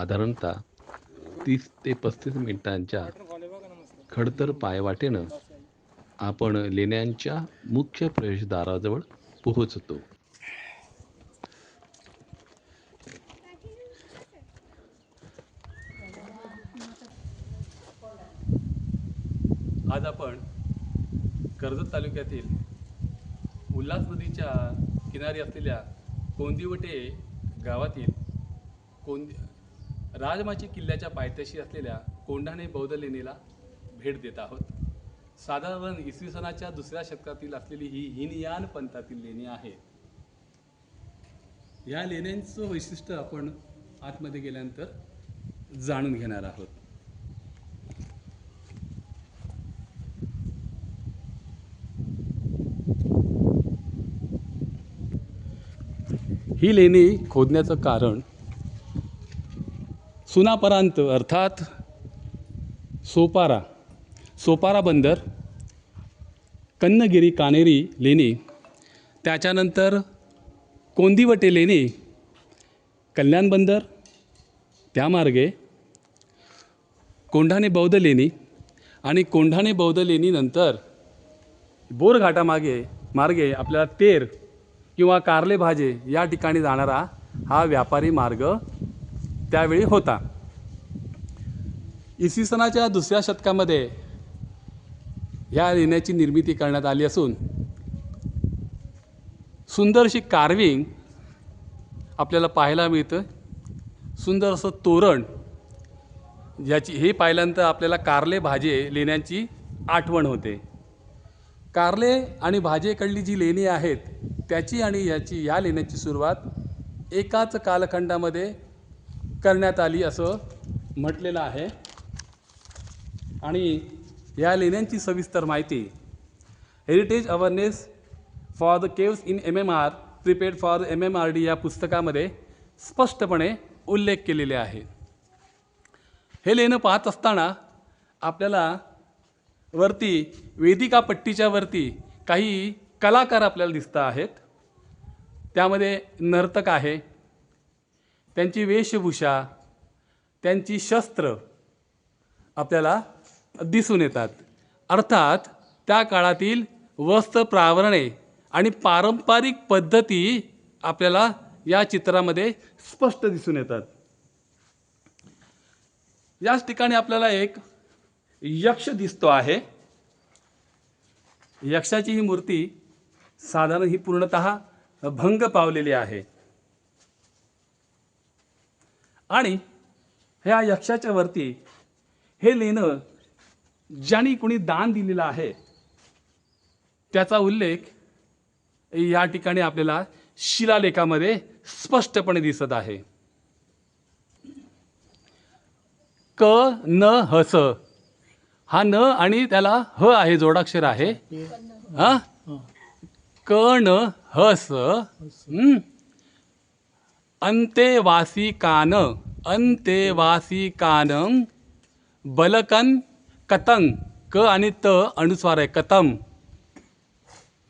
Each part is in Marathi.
साधारणतः तीस ते पस्तीस मिनिटांच्या खडतर पायवाटेनं आपण लेण्यांच्या मुख्य प्रवेशद्वाराजवळ पोहोचतो. आज आपण कर्जत तालुक्यातील उल्हास नदीच्या किनारी असलेल्या कोंदिवटे गावातील कोंदी राजमाची किल्ल्याच्या पायथ्याशी असलेल्या कोंढाणे बौद्ध लेणीला भेट देत आहोत. साधारण इसवी सनाच्या दुसऱ्या शतकातील असलेली ही हिनयान पंथातील लेणी आहे. या लेण्यांचं वैशिष्ट्य आपण आतमध्ये गेल्यानंतर जाणून घेणार आहोत. ही लेणी खोदण्याचं कारण सुनापरांत अर्थात सोपारा. सोपारा बंदर कन्नगिरी कानेरी लेणी त्याच्यानंतर कोंदिवटे लेणी कल्याण बंदर त्यामार्गे कोंढाणे बौद्ध लेणी आणि कोंढाणे बौद्ध लेणीनंतर बोरघाटामागे मार्गे आपल्याला तेर किंवा कारले भाजे या ठिकाणी जाणारा हा व्यापारी मार्ग त्यावेळी होता. इसवी सनाच्या दुसऱ्या शतकामध्ये ह्या लेण्याची निर्मिती करण्यात आली असून सुंदरशी कार्विंग आपल्याला पाहायला मिळतं. सुंदर असं तोरण ज्याची हे पाहिल्यानंतर आपल्याला कारले भाजे लेण्यांची आठवण होते. कारले आणि भाजेकडली जी लेणी आहेत त्याची आणि याची या लेण्याची सुरुवात एकाच कालखंडामध्ये करण्यात आली असं म्हटलेलं आहे. आणि या लेण्यांची सविस्तर माहिती. Heritage awareness for the caves in M M R prepaid for M M R D या पुस्तकामध्ये स्पष्टपणे उल्लेख केलेले आहे. हे लेणं पाहत असताना आपल्याला वरती वेदिका पट्टीच्या वरती काही कलाकार आपल्याला दिसत आहेत. त्यामध्ये नर्तक आहे. त्यांची वेशभूषा त्यांची शस्त्र आपल्याला दिसून येतात. अर्थात त्या काळातील वस्त्र प्रावरणे आणि पारंपरिक पद्धती आपल्याला या चित्रामध्ये स्पष्ट दिसून येतात. याच ठिकाणी आपल्याला एक यक्ष दिसतो आहे. यक्षाची ही मूर्ती साधारण ही पूर्णतः भंग पावलेली आहे. आणि ह्या यक्षाच्या वरती हे लेणं ज्यांनी कोणी दान दिलेलं आहे त्याचा उल्लेख या ठिकाणी आपल्याला शिलालेखामध्ये स्पष्टपणे दिसत आहे. क न हस हा न आणि त्याला ह आहे जोडाक्षर आहे. हा. क न हस हं? अंतेवासिकान बलकन कतंग क आणि त अनुस्वार आहे कतम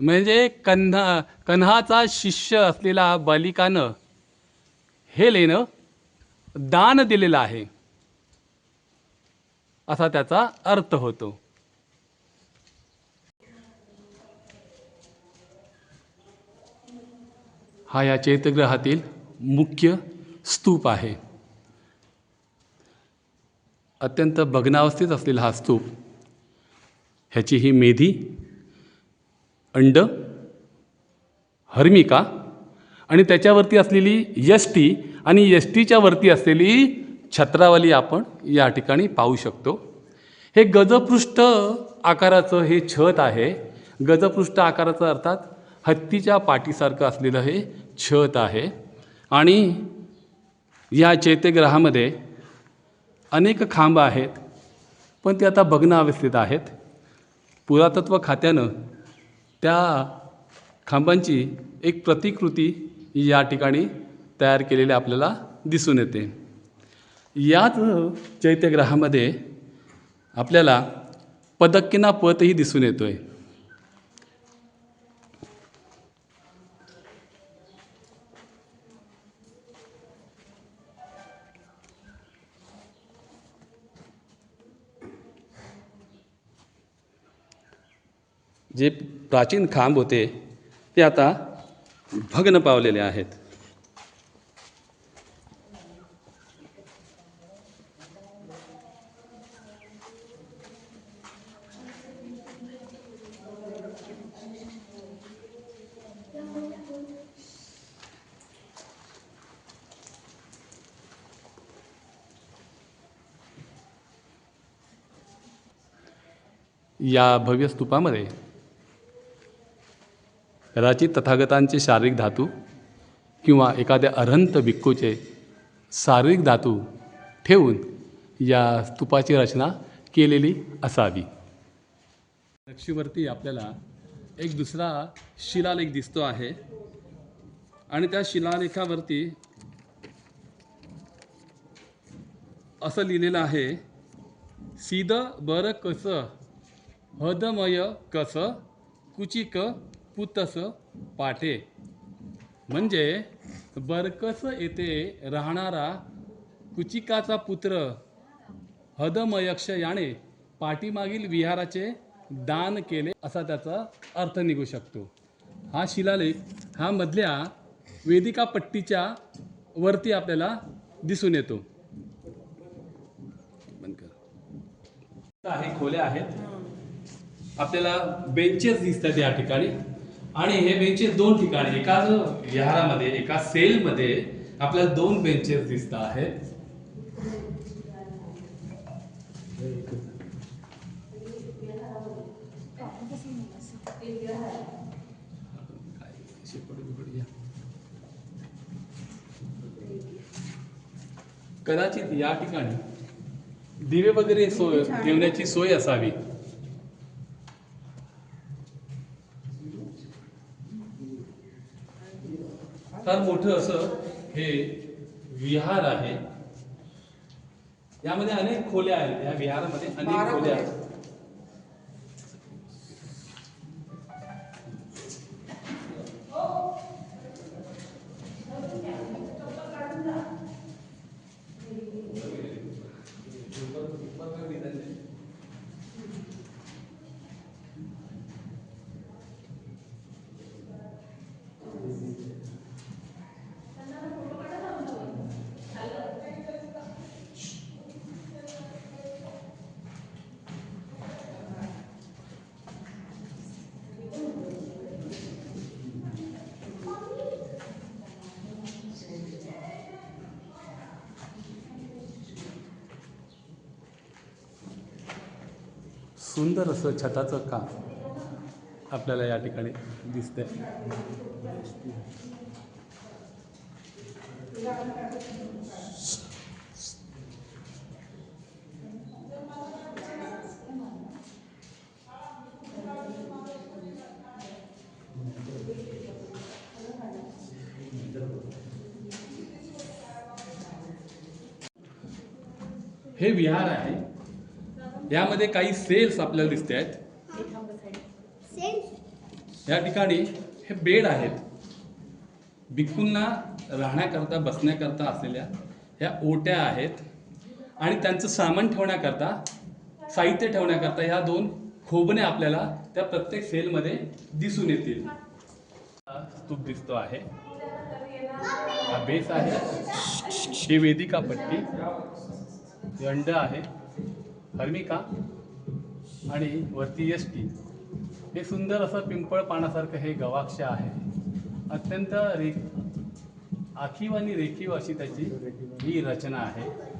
म्हणजे कन्हा कन्हाचा शिष्य असलेला बलिकानं हे लेणं दान दिलेलं आहे असा त्याचा अर्थ होतो हा या चैत्यग्रहातील मुख्य स्तूप आहे. अत्यंत भग्नावस्थेत असलेला हा स्तूप ह्याची ही मेधी अंड हर्मिका आणि त्याच्यावरती असलेली यष्टी आणि यष्टीच्या वरती असलेली छत्रावली आपण या ठिकाणी पाहू शकतो. हे गजपृष्ठ आकाराचं हे छत आहे. गजपृष्ठ आकाराचं अर्थात हत्तीच्या पाठीसारखं असलेलं हे छत आहे. आणि या चैत्यग्रहामध्ये अनेक खांब आहेत पण ते आता भग्न अवस्थेत आहेत. पुरातत्व खात्यानं त्या खांबांची एक प्रतिकृती या ठिकाणी तयार केलेली आपल्याला दिसून येते. याच चैत्यग्रहामध्ये आपल्याला पदक्किना पतही दिसून येतो आहे जे प्राचीन खांब होते ते आता भग्न पावलेले आहेत. या भव्य स्तूपामध्ये कदाचित तथागतांचे शारीरिक धातू किंवा एखाद्या अरहंत भिक्खूचे शारीरिक धातू ठेवून या स्तूपाची रचना केलेली असावी. नक्षीवरती आपल्याला एक दुसरा शिलालेख दिसतो आहे आणि त्या शिलालेखावरती असं लिहिलेलं आहे सीद बर कस हदमय कस कुचिक पुतस पाठे. म्हणजे बरकस येथे राहणारा कुचिकाचा पुत्र हदमयक्ष याने पाठीमागील विहाराचे दान केले असा त्याचा अर्थ निघू शकतो. हा शिलालेख हा मधल्या वेदिका पट्टीच्या वरती आपल्याला दिसून येतो. आहे खोल्या आहेत. आपल्याला बेंचेस दिसतात या ठिकाणी. आणि हे बेंचेस दोन ठिकाणी एका विहारामध्ये एका सेलमध्ये आपल्याला दोन बेंचेस दिसत आहेत. कदाचित या ठिकाणी दिवे वगैरे सोय ठेवण्याची सोय असावी. फार मोठं असं हे विहार आहे. यामध्ये अनेक खोल्या आहेत. या विहारामध्ये अनेक खोल्या आहेत. सुंदर असं छताचं काम आपल्याला या ठिकाणी दिसतंय. हे विहार आहे. यामध्ये काही सेल्स आपल्याला दिसते आहेत. या ठिकाणी हे बेड आहेत. भिक्खूंना राहण्याकरता बसण्याकरता असलेल्या ह्या ओट्या आहेत. आणि त्यांचं सामान ठेवण्याकरता साहित्य ठेवण्याकरता ह्या दोन खोबणे आपल्याला त्या प्रत्येक सेलमध्ये दिसून येतील. स्तूप दिसतो आहे. हा बेस आहे. ही वेदिका पट्टी. दंड आहे. हर्मिका आणि वरती यष्टी हे सुंदर असं पिंपळ पानासारखं हे गवाक्ष आहे. अत्यंत रे आखीव आणि रेखीव अशी त्याची ही रचना आहे.